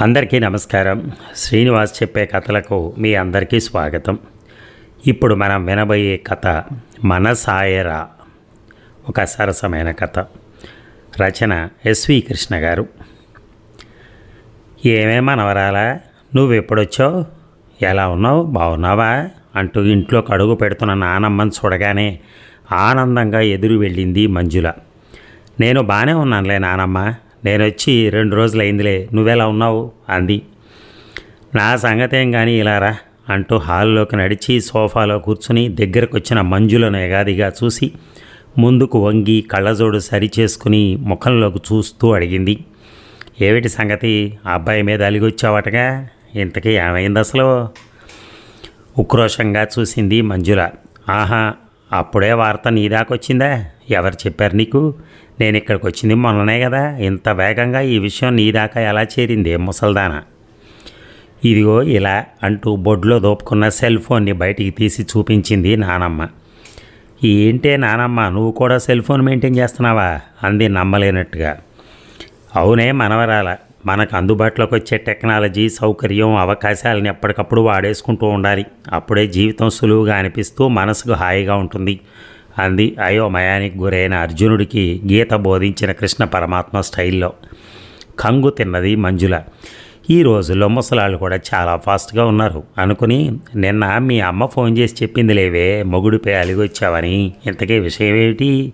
అందరికీ నమస్కారం. శ్రీనివాస్ చెప్పే కథలకు మీ అందరికీ స్వాగతం. ఇప్పుడు మనం వినబోయే కథ మనసాయరా. ఒక సరసమైన కథ. రచన ఎస్వి కృష్ణ గారు. ఏమే మనవరాలా? నువ్వు ఎప్పుడొచ్చావు ఎలా ఉన్నావు? బాగున్నావా? అంటూ ఇంట్లో కడుగు పెడుతున్న నానమ్మని చూడగానే ఆనందంగా ఎదురు వెళ్ళింది మంజుల. నేను బాగానే ఉన్నానులే నానమ్మ. నేను వచ్చి రెండు రోజులు అయిందిలే నువ్వెలా ఉన్నావు? అంది. నా సంగతేం కానీ ఇలారా? అంటూ హాల్లోకి నడిచి సోఫాలో కూర్చుని దగ్గరకొచ్చిన మంజులను ఎగాదిగా చూసి ముందుకు వంగి కళ్ళజోడు సరిచేసుకుని ముఖంలోకి చూస్తూ అడిగింది. ఏమిటి సంగతి? ఆ అబ్బాయి మీద అలిగొచ్చావటగా? ఇంతకీ ఏమైంది అసలు? ఉక్రోషంగా చూసింది మంజుల. ఆహా అప్పుడే వార్త నీ దాకొచ్చిందా? ఎవరు చెప్పారు నీకు? నేను ఇక్కడికి వచ్చింది మొన్ననే కదా. ఇంత వేగంగా ఈ విషయం నీ దాకా ఎలా చేరింది ముసల్దానా? ఇదిగో ఇలా అంటూ బొడ్లో దోపుకున్న సెల్ ఫోన్ని బయటికి తీసి చూపించింది నానమ్మ. ఏంటే నానమ్మ నువ్వు కూడా సెల్ ఫోన్ మెయింటైన్ చేస్తున్నావా? అంది నమ్మలేనట్టుగా. అవునే మనవరాల మనకు అందుబాటులోకి వచ్చే టెక్నాలజీ సౌకర్యం అవకాశాలను ఎప్పటికప్పుడు వాడేసుకుంటూ ఉండాలి. అప్పుడే జీవితం సులువుగా అనిపిస్తూ మనసుకు హాయిగా ఉంటుంది. అంది. అయోమయానికి గురైన అర్జునుడికి గీత బోధించిన కృష్ణ పరమాత్మ స్టైల్లో కంగు తిన్నది మంజుల. ఈ రోజుల్లో ముసలాళ్ళు కూడా చాలా ఫాస్ట్గా ఉన్నారు. అనుకుని నిన్న మీ అమ్మ ఫోన్ చేసి చెప్పింది లేవే మొగుడిపై అలిగొచ్చావని ఇంతకీ విషయం ఏమిటి?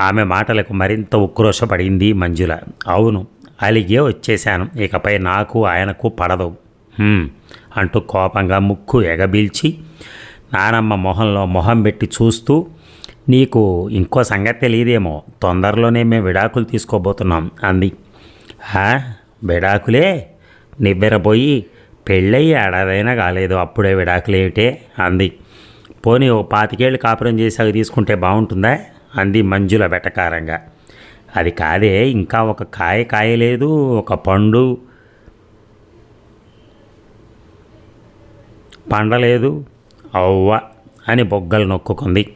ఆమె మాటలకు మరింత ఉక్రోషపడింది మంజుల. అవును అలిగే వచ్చేశాను. ఇకపై నాకు ఆయనకు పడదు. అంటూ కోపంగా ముక్కు ఎగబీల్చి నానమ్మ మొహంలో మొహం పెట్టి చూస్తూ నీకు ఇంకో సంగతి తెలియదేమో. తొందరలోనే మేము విడాకులు తీసుకోబోతున్నాం అంది. విడాకులే? నివ్వెరపోయి పెళ్ళయి ఏడాదైనా కాలేదు అప్పుడే విడాకులేమిటే? అంది. పోనీ ఓ పాతికేళ్ళు కాపురం చేసాక తీసుకుంటే బాగుంటుందా? అంది మంజుల వెటకారంగా. అది కాదే ఇంకా ఒక కాయ కాయలేదు ఒక పండు పండలేదు. అవ్వ అని బొగ్గలు నొక్కుకుంది.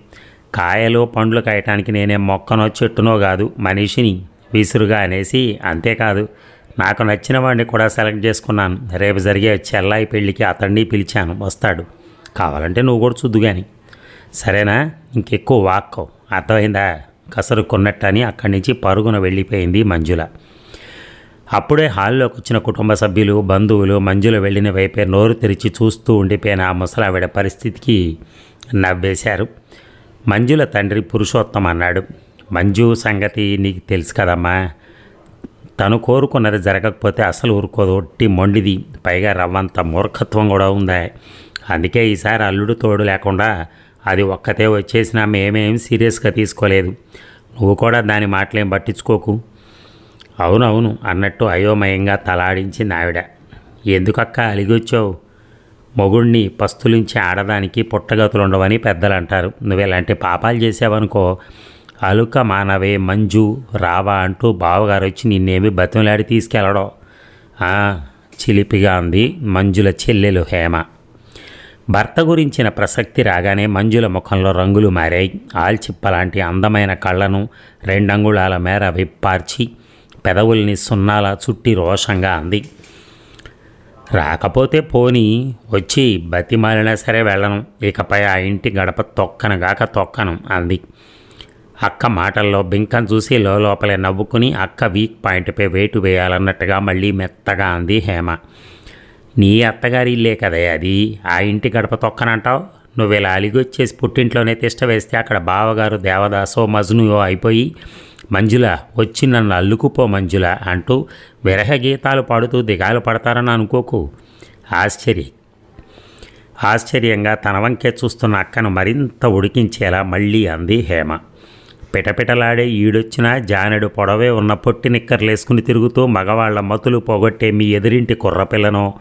కాయలు పండ్లు కాయటానికి నేనే మొక్కనో చెట్టునో కాదు మనిషిని విసురుగా అనేసి అంతేకాదు. నాకు నచ్చిన వాడిని కూడా సెలెక్ట్ చేసుకున్నాను. రేపు జరిగే చెల్లాయి పెళ్ళికి అతన్ని పిలిచాను. వస్తాడు. కావాలంటే నువ్వు కూడా చూద్దు కానీ సరేనా? ఇంకెక్కువ వాక్కో. అర్థమైందా? కసరు కొన్నట్టని అక్కడి నుంచి పరుగున వెళ్ళిపోయింది మంజుల. అప్పుడే హాల్లోకి వచ్చిన కుటుంబ సభ్యులు బంధువులు మంజుల వెళ్ళిన వైపే నోరు తెరిచి చూస్తూ ఉండిపోయిన ఆ ముసలావిడ పరిస్థితికి నవ్వేశారు. మంజుల తండ్రి పురుషోత్తం అన్నాడు. మంజు సంగతి నీకు తెలుసు కదమ్మా. తను కోరుకున్నది జరగకపోతే అసలు ఊరుకోదు. ఒట్టి మొండిది. పైగా రవ్వంత మూర్ఖత్వం కూడా ఉందా? అందుకే ఈసారి అల్లుడు తోడు లేకుండా అది ఒక్కతే వచ్చేసినా మేమేం సీరియస్గా తీసుకోలేదు. నువ్వు కూడా దాని మాటలేం పట్టించుకోకు. అవునవును అన్నట్టు అయోమయంగా తలాడించింది ఆవిడ. ఎందుకక్క అలిగొచ్చావు? మొగుణ్ణి పస్తులించి ఆడదానికి పుట్టగతులు ఉండవని పెద్దలు అంటారు నువ్వు ఇలాంటి పాపాలు చేసావనుకో అలుక మానవే మంజు రావా అంటూ బావగారు వచ్చి నిన్నేమి బతిమలాడి తీసుకెళ్ళడం చిలిపిగా అంది మంజుల చెల్లెలు హేమ. భర్త గురించిన ప్రసక్తి రాగానే మంజుల ముఖంలో రంగులు మారాయి. ఆల్చిప్పలాంటి అందమైన కళ్ళను రెండంగుళాల మేర విప్పార్చి పెదవుల్ని సున్నాలా చుట్టి రోషంగా అంది. రాకపోతే పోని వచ్చి బతిమాలినా సరే వెళ్ళను. ఇకపై ఆ ఇంటి గడప తొక్కనగాక తొక్కను అంది. అక్క మాటల్లో బింకం చూసి లోపలే నవ్వుకుని అక్క వీక్ పాయింట్పై వేటు వేయాలన్నట్టుగా మళ్ళీ మెత్తగా అంది హేమ. నీ అత్తగారి ఇల్లే కదే అది? ఆ ఇంటి గడప తొక్కనంటావు? నువ్వు ఇలా అలిగొచ్చేసి పుట్టింట్లోనే తిష్ట వేస్తే అక్కడ బావగారు దేవదాసో మజ్నుయో అయిపోయి మంజుల వచ్చి నన్ను అల్లుకుపో మంజుల అంటూ విరహ గీతాలు పాడుతూ దిగాలు పడతారని అనుకోకు. ఆశ్చర్య ఆశ్చర్యంగా తన వంకే చూస్తున్న అక్కను మరింత ఉడికించేలా మళ్ళీ అంది హేమ. పిటపిటలాడే ఈడొచ్చినా జానెడు పొడవే ఉన్న పొట్టి నిక్కర్లేసుకుని తిరుగుతూ మగవాళ్ళ మతులు పోగొట్టే మీ ఎదురింటి కుర్రపిల్లనో.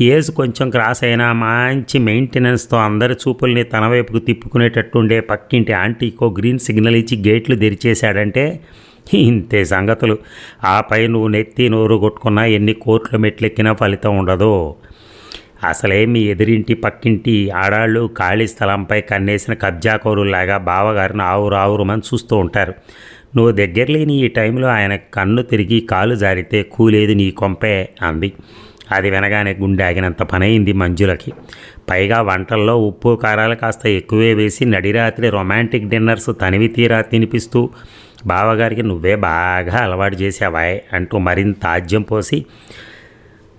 ఏజ్ కొంచెం క్రాస్ అయినా మంచి మెయింటెనెన్స్తో అందరి చూపుల్ని తన వైపుకు తిప్పుకునేటట్టుండే పక్కింటి ఆంటీకో గ్రీన్ సిగ్నల్ ఇచ్చి గేట్లు తెరిచేశాడంటే ఇంతే సంగతులు. ఆపై నువ్వు నెత్తి నోరు కొట్టుకున్నా ఎన్ని కోట్ల మెట్లెక్కినా ఫలితం ఉండదు. అసలే మీ ఎదిరింటి పక్కింటి ఆడాళ్ళు ఖాళీ స్థలంపై కన్నేసిన కబ్జాకోరులాగా బావగారిని ఆవురు ఆవురుమని చూస్తూ ఉంటారు. నువ్వు దగ్గర లేని ఈ టైంలో ఆయన కన్ను తిరిగి కాలు జారితే కూలేది నీ కొంపే అంది. అది వినగానే గుండె ఆగినంత పనైంది మంజులకి. పైగా వంటల్లో ఉప్పు కారాలు కాస్త ఎక్కువే వేసి నడిరాత్రి రొమాంటిక్ డిన్నర్స్ తనివి తీరా తినిపిస్తూ బావగారికి నువ్వే బాగా అలవాటు చేసావాయ్ అంటూ మరింత ఆజ్యం పోసి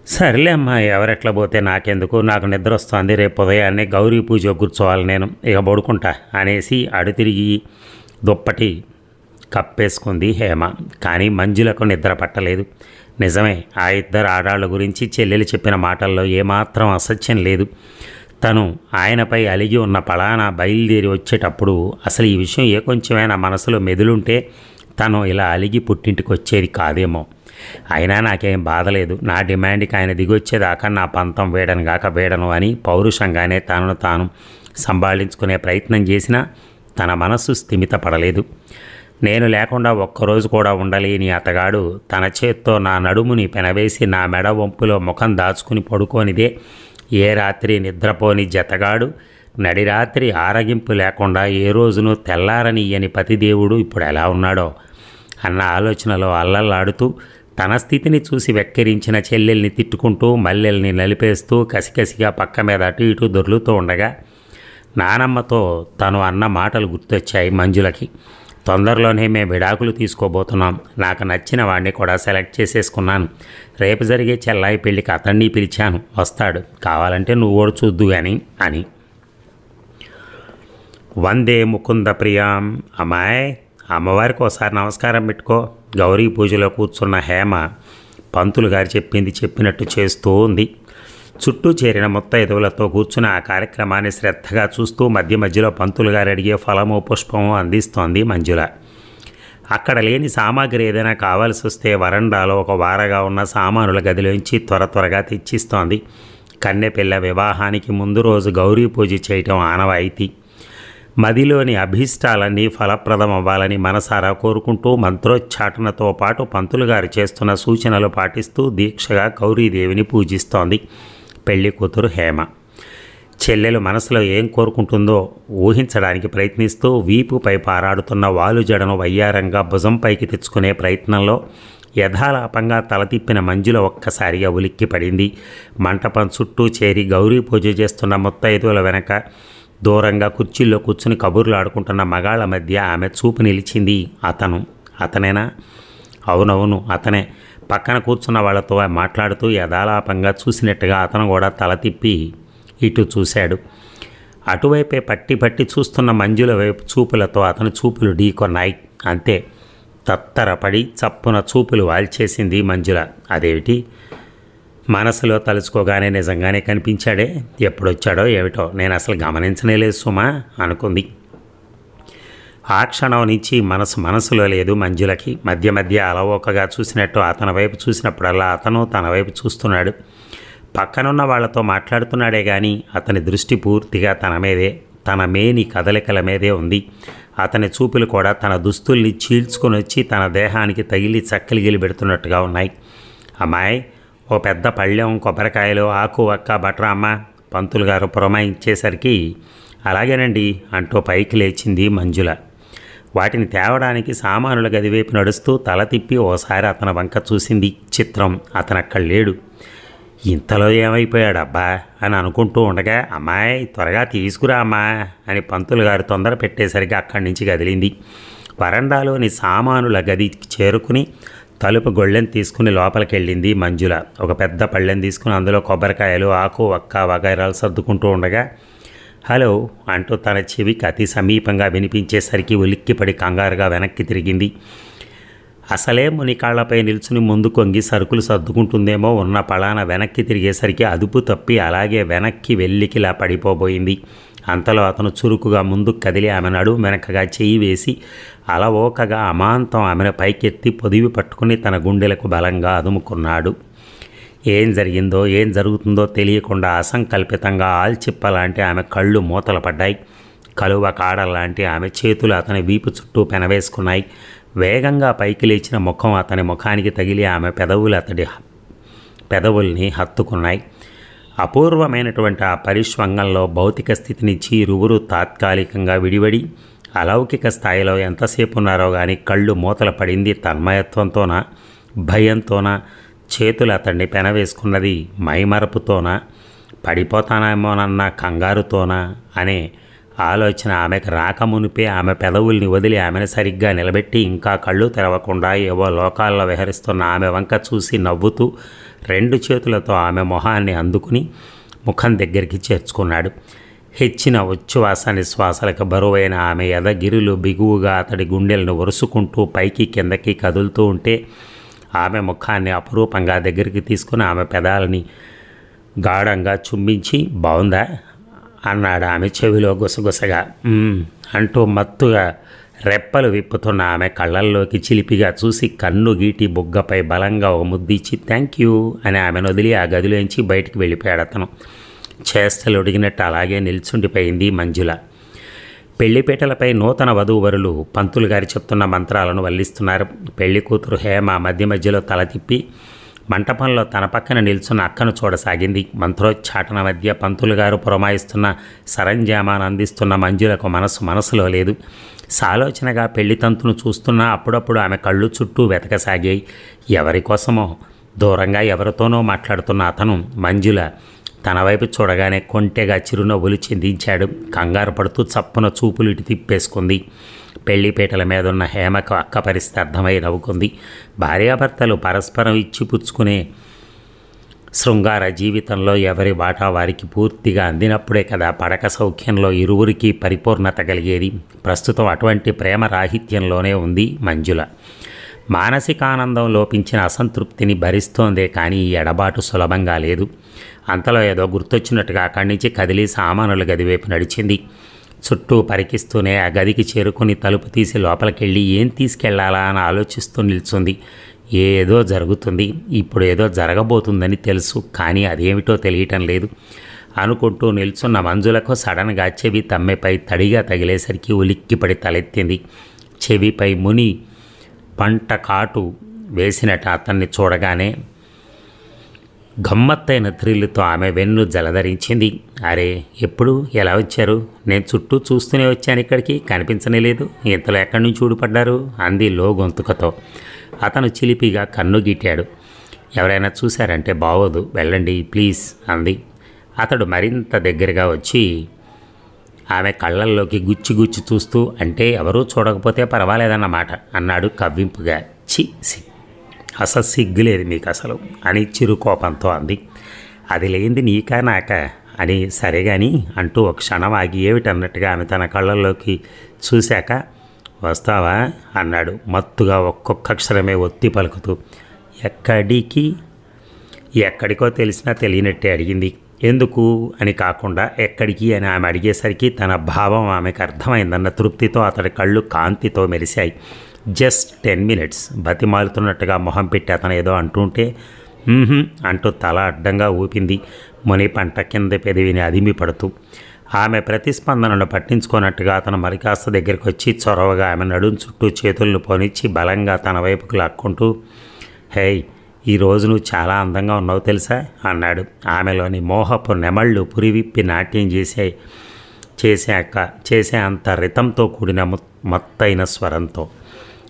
సర్లే అమ్మా ఎవరెట్లా పోతే నాకెందుకు? నాకు నిద్ర వస్తుంది రేపు ఉదయాన్నే గౌరీ పూజ కూర్చోవాలి నేను. ఇక పడుకుంటా అనేసి అడు తిరిగి దుప్పటి కప్పేసుకుంది హేమ. కానీ మంజులకు నిద్ర పట్టలేదు. నిజమే ఆ ఇద్దరు ఆడాళ్ళ గురించి చెల్లెలు చెప్పిన మాటల్లో ఏమాత్రం అసత్యం లేదు. తను ఆయనపై అలిగి ఉన్న పలానా బయలుదేరి వచ్చేటప్పుడు అసలు ఈ విషయం ఏ కొంచెమైనా మనసులో మెదులుంటే తను ఇలా అలిగి పుట్టింటికి వచ్చేది కాదేమో. అయినా నాకేం బాధలేదు నా డిమాండ్కి ఆయన దిగొచ్చేదాకా నా పంతం వేడను గాక వేడను అని పౌరుషంగానే తనను తాను సంభాళించుకునే ప్రయత్నం చేసినా తన మనస్సు స్థిమితపడలేదు. నేను లేకుండా ఒక్కరోజు కూడా ఉండలేని అతగాడు తన చేత్తో నా నడుముని పెనవేసి నా మెడ వంపులో ముఖం దాచుకుని పడుకోనిదే. ఏ రాత్రి నిద్రపోని జతగాడు నడిరాత్రి ఆరగింపు లేకుండా ఏ రోజునూ తెల్లారనియని పతిదేవుడు ఇప్పుడు ఎలా ఉన్నాడో అన్న ఆలోచనలో అల్లల్లాడుతూ తన స్థితిని చూసి వెక్కిరించిన చెల్లెల్ని తిట్టుకుంటూ మల్లెల్ని నలిపేస్తూ కసికసిగా పక్క మీద అటు ఇటు దొర్లుతూ ఉండగా నానమ్మతో తను అన్న మాటలు గుర్తొచ్చాయి మంజులకి. తొందరలోనే మేము విడాకులు తీసుకోబోతున్నాం. నాకు నచ్చిన వాడిని కూడా సెలెక్ట్ చేసేసుకున్నాను. రేపు జరిగే చెల్లాయి పెళ్ళికి అతన్ని పిలిచాను. వస్తాడు. కావాలంటే నువ్వు కూడా చూద్దు కానీ అని. వందే ముకుంద ప్రియాం. అమ్మాయ్ అమ్మవారికి ఒకసారి నమస్కారం పెట్టుకో. గౌరీ పూజలో కూర్చున్న హేమ పంతులు గారు చెప్పింది చెప్పినట్టు చేస్తూ ఉంది చుట్టూ చేరిన ముత్తైదువులతో కూర్చుని ఆ కార్యక్రమాన్ని శ్రద్ధగా చూస్తూ మధ్య మధ్యలో పంతులు గారు అడిగే ఫలము పుష్పము అందిస్తోంది మంజుల. అక్కడ లేని సామాగ్రి ఏదైనా కావాల్సి వస్తే వరండాలో ఒక వారగా ఉన్న సామానుల గదిలోంచి త్వర త్వరగా తెచ్చిస్తోంది. కన్నెపిల్ల వివాహానికి ముందు రోజు గౌరీ పూజ చేయటం ఆనవాయితీ. మదిలోని అభీష్టాలన్నీ ఫలప్రదం అవ్వాలని మనసారా కోరుకుంటూ మంత్రోచ్చాటనతో పాటు పంతులు గారు చేస్తున్న సూచనలు పాటిస్తూ దీక్షగా గౌరీదేవిని పూజిస్తోంది పెళ్ళి కూతురు హేమ. చెల్లెలు మనసులో ఏం కోరుకుంటుందో ఊహించడానికి ప్రయత్నిస్తూ వీపుపై పారాడుతున్న వాలు జడను వయ్యారంగా భుజంపైకి తెచ్చుకునే ప్రయత్నంలో యథాలాపంగా తల తిప్పిన మంజుల ఒక్కసారిగా ఉలిక్కి పడింది మంటపం చుట్టూ చేరి గౌరీ పూజ చేస్తున్న ముత్తైదుల వెనక దూరంగా కుర్చీల్లో కూర్చుని కబుర్లు ఆడుకుంటున్న మగాళ్ళ మధ్య ఆమె చూపు నిలిచింది అతను. అతనేనా? అవునవును అతనే. పక్కన కూర్చున్న వాళ్ళతో మాట్లాడుతూ యథాలాపంగా చూసినట్టుగా అతను కూడా తల తిప్పి ఇటు చూశాడు. అటువైపే పట్టి పట్టి చూస్తున్న మంజుల వైపు చూపులతో అతని చూపులు ఢీకొన్నాయి. అంతే. తత్తరపడి చప్పున చూపులు వాల్చేసింది మంజుల. అదేమిటి? మనసులో తలుచుకోగానే నిజంగానే కనిపించాడే. ఎప్పుడొచ్చాడో ఏమిటో నేను అసలు గమనించనే లేదు సుమా అనుకుంది. ఆ క్షణం నుంచి మనసు మనసులో లేదు మంజులకి. మధ్య మధ్య అలవోకగా చూసినట్టు అతని వైపు చూసినప్పుడల్లా అతను తన వైపు చూస్తున్నాడు. పక్కనున్న వాళ్ళతో మాట్లాడుతున్నాడే కానీ అతని దృష్టి పూర్తిగా తన మీదే తన మేని కదలికల మీదే ఉంది. అతని చూపులు కూడా తన దుస్తుల్ని చీల్చుకొని వచ్చి తన దేహానికి తగిలి చక్కలిగిలి పెడుతున్నట్టుగా ఉన్నాయి. అమ్మాయి ఓ పెద్ద పళ్ళెం కొబ్బరికాయలు ఆకు అక్క బట్రామ్మ పంతులు గారు పురమాయించేసరికి అలాగేనండి అంటూ పైకి లేచింది మంజుల. వాటిని తేవడానికి సామానుల గదివైపు నడుస్తూ తల తిప్పి ఓసారి అతని వంక చూసింది చిత్రం. అతనక్కడ లేడు. ఇంతలో ఏమైపోయాడబ్బా అని అనుకుంటూ ఉండగా అమ్మాయి త్వరగా తీసుకురా అమ్మా అని పంతులు గారు తొందర పెట్టేసరికి అక్కడి నుంచి కదిలింది. వరండాలోని సామానుల గదికి చేరుకుని తలుపు గొళ్ళెం తీసుకుని లోపలికి వెళ్ళింది మంజుల. ఒక పెద్ద పళ్ళెం తీసుకుని అందులో కొబ్బరికాయలు ఆకు ఒక్క వగైరాలు సర్దుకుంటూ ఉండగా హలో అంటూ తన చెవికి అతి సమీపంగా వినిపించేసరికి ఉలిక్కిపడి కంగారుగా వెనక్కి తిరిగింది. అసలే మునికాళ్ళపై నిల్చుని ముందు కొంగి సరుకులు సర్దుకుంటుందేమో ఉన్న పళాన వెనక్కి తిరిగేసరికి అదుపు తప్పి అలాగే వెనక్కి వెల్లికిలా పడిపోబోయింది. అంతలో అతను చురుకుగా ముందుకు కదిలి ఆమె నడుము వెనకగా చెయ్యి వేసి అలవోకగా అమాంతం ఆమెను పైకెత్తి పొదివి పట్టుకుని తన గుండెలకు బలంగా అదుముకున్నాడు. ఏం జరిగిందో ఏం జరుగుతుందో తెలియకుండా అసంకల్పితంగా ఆల్చిప్పలాంటి ఆమె కళ్ళు మూతలు పడ్డాయి. కలువ కాడలాంటి ఆమె చేతులు అతని వీపు చుట్టూ పెనవేసుకున్నాయి. వేగంగా పైకి లేచిన ముఖం అతని ముఖానికి తగిలి ఆమె పెదవులు అతడి పెదవుల్ని హత్తుకున్నాయి. అపూర్వమైనటువంటి ఆ పరిష్వంగంలో భౌతిక స్థితిని నుంచి తాత్కాలికంగా విడివడి అలౌకిక స్థాయిలో ఎంతసేపు ఉన్నారో కానీ కళ్ళు మూతల పడింది తన్మయత్వంతోన భయంతోన చేతులు అతన్ని పెనవేసుకున్నది మైమరపుతోన పడిపోతానేమోనన్న కంగారుతోన అనే ఆలోచన ఆమెకు రాకమునిపే ఆమె పెదవుల్ని వదిలి ఆమెను సరిగ్గా నిలబెట్టి ఇంకా కళ్ళు తెరవకుండా ఏవో లోకాల్లో విహరిస్తున్న ఆమె వంక చూసి నవ్వుతూ రెండు చేతులతో ఆమె మొహాన్ని అందుకుని ముఖం దగ్గరికి చేర్చుకున్నాడు. హెచ్చిన ఉచ్ఛ్వాస నిశ్వాసాలకు బరువైన ఆమె ఎదగిరులు బిగువుగా అతడి గుండెలను ఒరుసుకుంటూ పైకి కిందకి కదులుతూ ఉంటే ఆమె ముఖాన్ని అపురూపంగా దగ్గరికి తీసుకుని ఆమె పెదాలని గాఢంగా చుంబించి బాగుందా అన్నాడు ఆమె చెవిలో గుసగుసగా. అంటూ మత్తుగా రెప్పలు విప్పుతున్న ఆమె కళ్ళల్లోకి చిలిపిగా చూసి కన్ను గీటి బుగ్గపై బలంగా ఒక ముద్దిచ్చి థ్యాంక్ యూ అని ఆమెను వదిలి ఆ గదిలోంచి బయటికి వెళ్ళిపోయాడు అతను. చేష్టలు ఒడిగినట్టు అలాగే నిల్చుండిపోయింది మంజుల. పెళ్ళిపీటలపై నూతన వధూవరులు పంతులు గారి చెప్తున్న మంత్రాలను వల్లిస్తున్నారు. పెళ్ళి కూతురు హేమ మధ్య మధ్యలో తల తిప్పి మంటపంలో తన పక్కన నిల్చున్న అక్కను చూడసాగింది. మంత్రోచ్చాటన మధ్య పంతులు గారు పురమాయిస్తున్న సరంజామాను అందిస్తున్న మంజులకు మనసు మనసులో లేదు. సాలోచనగా పెళ్ళి తంతును చూస్తున్నా అప్పుడప్పుడు ఆమె కళ్ళు చుట్టూ వెతకసాగాయి. ఎవరి కోసమో? దూరంగా ఎవరితోనో మాట్లాడుతున్న అతను మంజుల తన వైపు చూడగానే కొంటెగా చిరునవ్వులు చిందించాడు. కంగారు పడుతూ చప్పున చూపులు ఇటు తిప్పేసుకుంది. పెళ్ళిపీటల మీద ఉన్న హేమకు అక్క పరిస్థితి అర్థమై నవ్వుకుంది. భార్యాభర్తలు పరస్పరం ఇచ్చి పుచ్చుకునే శృంగార జీవితంలో ఎవరి వాటా వారికి పూర్తిగా అందినప్పుడే కదా పడక సౌఖ్యంలో ఇరువురికి పరిపూర్ణత కలిగేది. ప్రస్తుతం అటువంటి ప్రేమ రాహిత్యంలోనే ఉంది మంజుల. మానసికానందం లోపించిన అసంతృప్తిని భరిస్తోందే కానీ ఈ ఎడబాటు సులభంగా లేదు. అంతలో ఏదో గుర్తొచ్చినట్టుగా అక్కడి నుంచి కదిలి సామానుల గదివైపు నడిచింది. చుట్టూ పరికిస్తూనే ఆ గదికి చేరుకుని తలుపు తీసి లోపలికెళ్ళి ఏం తీసుకెళ్ళాలా అని ఆలోచిస్తూ నిల్చుంది. ఏదో జరుగుతుంది ఇప్పుడు ఏదో జరగబోతుందని తెలుసు కానీ అదేమిటో తెలియటం లేదు. అనుకుంటూ నిల్చున్న మంజులకు సడన్గా చెవి తమ్మెపై తడిగా తగిలేసరికి ఉలిక్కిపడి తలెత్తింది. చెవిపై ముని పంట కాటు వేసినట్టు అతన్ని చూడగానే గమ్మత్తైన థ్రిల్తో ఆమె వెన్ను జలధరించింది. అరే ఎప్పుడు? ఎలా వచ్చారు? నేను చుట్టూ చూస్తూనే వచ్చాను ఇక్కడికి కనిపించనే లేదు. ఇంతలో ఎక్కడి నుంచి ఊడిపడ్డారు? అంది లో గొంతుకతో. అతను చిలిపిగా కన్ను ఎవరైనా చూశారంటే బాగోదు వెళ్ళండి ప్లీజ్ అంది. అతడు మరింత దగ్గరగా వచ్చి ఆమె కళ్ళల్లోకి గుచ్చి గుచ్చి చూస్తూ అంటే ఎవరూ చూడకపోతే పర్వాలేదన్నమాట అన్నాడు కవ్వింపుగా. చి సి అసలు సిగ్గులేదు మీకు అసలు అని చిరు కోపంతో అంది. అది లేనిది నీకా నాక అని సరే కానీ అంటూ ఒక క్షణం ఆగి ఏమిటన్నట్టుగా ఆమె తన కళ్ళల్లోకి చూశాక వస్తావా? అన్నాడు. మత్తుగా ఒక్కొక్క అక్షరమే ఒత్తి పలుకుతూ. ఎక్కడికి? ఎక్కడికో తెలిసినా తెలియనట్టే అడిగింది. ఎందుకు? అని కాకుండా ఎక్కడికి అని ఆమె అడిగేసరికి తన భావం ఆమెకు అర్థమైందన్న తృప్తితో అతడి కళ్ళు కాంతితో మెరిశాయి. Just ten minutes. బతిమాలుతున్నట్టుగా మొహం పెట్టి అతను ఏదో అంటుంటే అంటూ తల అడ్డంగా ఊపింది. ముని పంట కింద పెదవిని అదిమి పడుతూ ఆమె ప్రతిస్పందనను పట్టించుకోనట్టుగా అతను మరికాస్త దగ్గరికి వచ్చి చొరవగా ఆమె నడుం చుట్టూ చేతులను పోనిచ్చి బలంగా తన వైపుకు లాక్కుంటూ హేయ్ ఈ రోజు నువ్వు చాలా అందంగా ఉన్నావు తెలుసా? అన్నాడు. ఆమెలోని మోహపు నెమళ్ళు పురివిప్పి నాట్యం చేసే చేశాక చేసే అంత రితంతో కూడిన మత్తైన మొత్తైన స్వరంతో.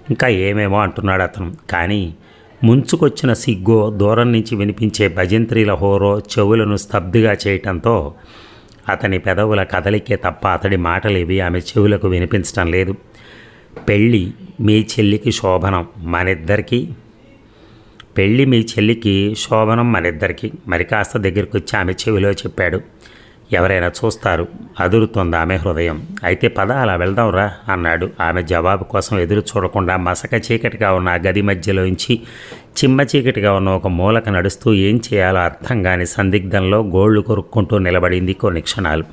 ఇంకా ఏమేమో? అంటున్నాడు అతను. కానీ ముంచుకొచ్చిన సిగ్గో దూరం నుంచి వినిపించే భజంత్రీల హోరో చెవులను స్తబ్దుగా చేయటంతో అతని పెదవుల కదలికే తప్ప అతడి మాటలేవి ఆమె చెవులకు వినిపించటం లేదు. పెళ్ళి మీ చెల్లికి శోభనం మనిద్దరికీ పెళ్ళి మీ చెల్లికి శోభనం మనిద్దరికీ. మరి కాస్త దగ్గరికి వచ్చి ఆమె చెవిలో చెప్పాడు. ఎవరైనా చూస్తారు అదురుతోంది ఆమె హృదయం. అయితే పద అలా వెళ్దాంరా అన్నాడు. ఆమె జవాబు కోసం ఎదురు చూడకుండా మసక చీకటిగా ఉన్న ఆ గది మధ్యలోంచి చిమ్మ చీకటిగా ఉన్న ఒక మూలక నడుస్తూ ఏం చేయాలో అర్థం కాని సందిగ్ధంలో గోళ్ళు కొరుక్కుంటూ నిలబడింది కొన్ని క్షణాలు.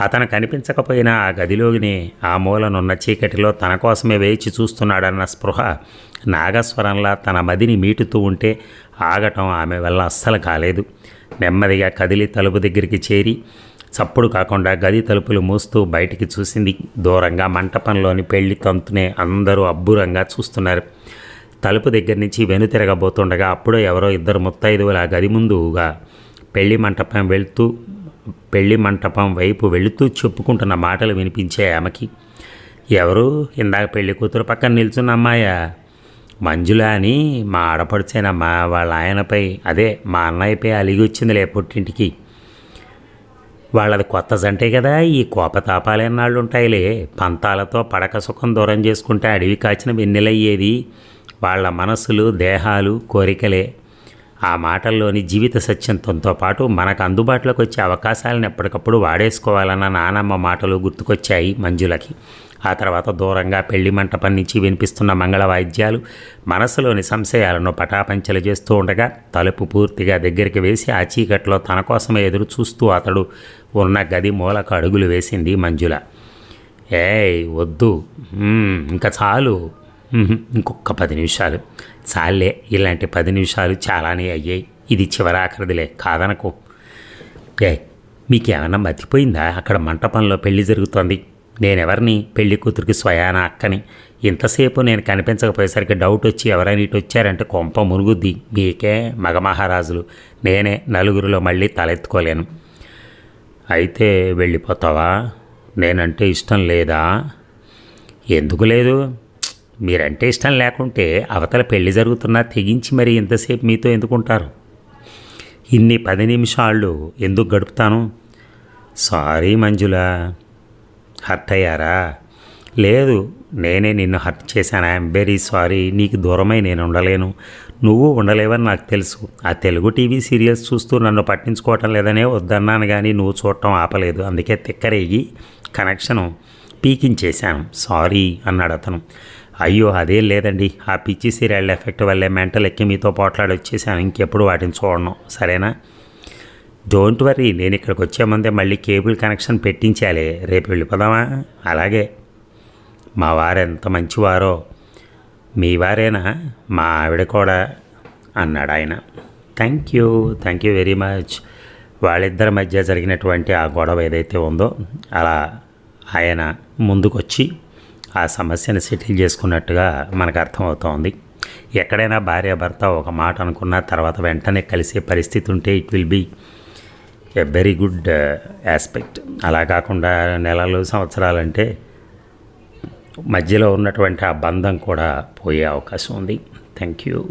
అతను కనిపించకపోయినా ఆ గదిలోనే ఆ మూలనున్న చీకటిలో తన కోసమే వేచి చూస్తున్నాడన్న స్పృహ నాగస్వరంలా తన మదిని మీటుతూ ఉంటే ఆగటం ఆమె వల్ల అస్సలు కాలేదు. నెమ్మదిగా కదిలి తలుపు దగ్గరికి చేరి చప్పుడు కాకుండా గది తలుపులు మూస్తూ బయటికి చూసింది. దూరంగా మంటపంలోని పెళ్ళి తంతునే అందరూ అబ్బురంగా చూస్తున్నారు. తలుపు దగ్గర నుంచి వెనుతిరగబోతుండగా అప్పుడే ఎవరో ఇద్దరు ముత్తైదువులు ఆ గది ముందుగా పెళ్ళి మంటపం వెళుతూ పెళ్ళి మంటపం వైపు వెళుతూ చెప్పుకుంటున్న మాటలు వినిపించే ఆమెకి ఎవరు? ఇందాక పెళ్ళి కూతురు పక్కన నిల్చున్న అమ్మాయా? మంజుల అని మా ఆడపడిచేనమ్మా వాళ్ళ ఆయనపై అదే మా అన్నయ్యపై అలిగి వచ్చిందిలే పుట్టింటికి. వాళ్ళది కొత్త జంటే కదా ఈ కోపతాపాలేనాళ్ళు ఉంటాయిలే పంతాలతో పడక సుఖం దూరం చేసుకుంటే అడవి కాచిన వెన్నెలయ్యేది. వాళ్ళ మనసులు దేహాలు కోరికలే. ఆ మాటల్లోని జీవిత సత్యంతంతో పాటు మనకు అందుబాటులోకి వచ్చే అవకాశాలను ఎప్పటికప్పుడు వాడేసుకోవాలన్న నానమ్మ మాటలు గుర్తుకొచ్చాయి మంజులకి. ఆ తర్వాత దూరంగా పెళ్ళి మంటపం నుంచి వినిపిస్తున్న మంగళ వాయిద్యాలు మనసులోని సంశయాలను పటాపంచలు చేస్తూ ఉండగా తలుపు పూర్తిగా దగ్గరికి వేసి ఆ చీకట్లో తన కోసమే ఎదురు చూస్తూ అతడు ఉన్న గది మూలకు అడుగులు వేసింది మంజుల. ఏయ్ వద్దు. ఇంకా చాలు. ఇంకొక పది నిమిషాలు. చాలే ఇలాంటి పది నిమిషాలు చాలానే అయ్యాయి. ఇది చివరాఖరిదిలే కాదనకు. ఏ మీకేమైనా మర్చిపోయిందా అక్కడ మంటపంలో పెళ్ళి జరుగుతోంది. నేనెవరిని? పెళ్ళి కూతురికి స్వయాన అక్కని? ఇంతసేపు నేను కనిపించకపోయేసరికి డౌట్ వచ్చి ఎవరైనా ఇటు వచ్చారంటే కొంప మునుగుద్ది మీకే మగ మహారాజులు నేనే నలుగురిలో మళ్ళీ తలెత్తుకోలేను. అయితే వెళ్ళిపోతావా? నేనంటే ఇష్టం లేదా? ఎందుకు లేదు? మీరంటే ఇష్టం లేకుంటే అవతల పెళ్ళి జరుగుతున్నా తెగించి మరి ఇంతసేపు మీతో ఎందుకుంటారు? ఇన్ని పది నిమిషాలు ఎందుకు గడుపుతాను? సారీ మంజుల. హర్ట్ అయ్యారా లేదు నేనే నిన్ను హర్ట్ చేశాను? I'm very sorry. నీకు దూరమై నేను ఉండలేను. నువ్వు ఉండలేవని నాకు తెలుసు. ఆ తెలుగు టీవీ సీరియల్స్ చూస్తూ నన్ను పట్టించుకోవటం లేదనే వద్దన్నాను కానీ నువ్వు చూడటం ఆపలేదు. అందుకే తిక్కరేగి కనెక్షను పీకించేశాను సారీ అన్నాడు అతను. అయ్యో అదేం లేదండి. ఆ పిచ్చి సీరియల్ ఎఫెక్ట్ వల్లే మెంటల్ ఎక్కి మీతో పోట్లాడి వచ్చేసాను. ఇంకెప్పుడు వాటిని చూడను. సరేనా? డోంట్ వరీ నేను ఇక్కడికి వచ్చే ముందే మళ్ళీ కేబుల్ కనెక్షన్ పెట్టించాలి. రేపు వెళ్ళిపోదామా? అలాగే. మా వారు ఎంత మంచివారో. మీ వారేనా? మా ఆవిడ కూడా అన్నాడు ఆయన. Thank you thank you very much వాళ్ళిద్దరి మధ్య జరిగినటువంటి ఆ గొడవ ఏదైతే ఉందో అలా ఆయన ముందుకొచ్చి ఆ సమస్యను సెటిల్ చేసుకున్నట్టుగా మనకు అర్థమవుతోంది. ఎక్కడైనా భార్య భర్త ఒక మాట అనుకున్న తర్వాత వెంటనే కలిసే పరిస్థితి ఉంటే it will be a very good aspect అలా కాకుండా నెలలు సంవత్సరాలంటే మధ్యలో ఉన్నటువంటి ఆ బంధం కూడా పోయే అవకాశం ఉంది. Thank you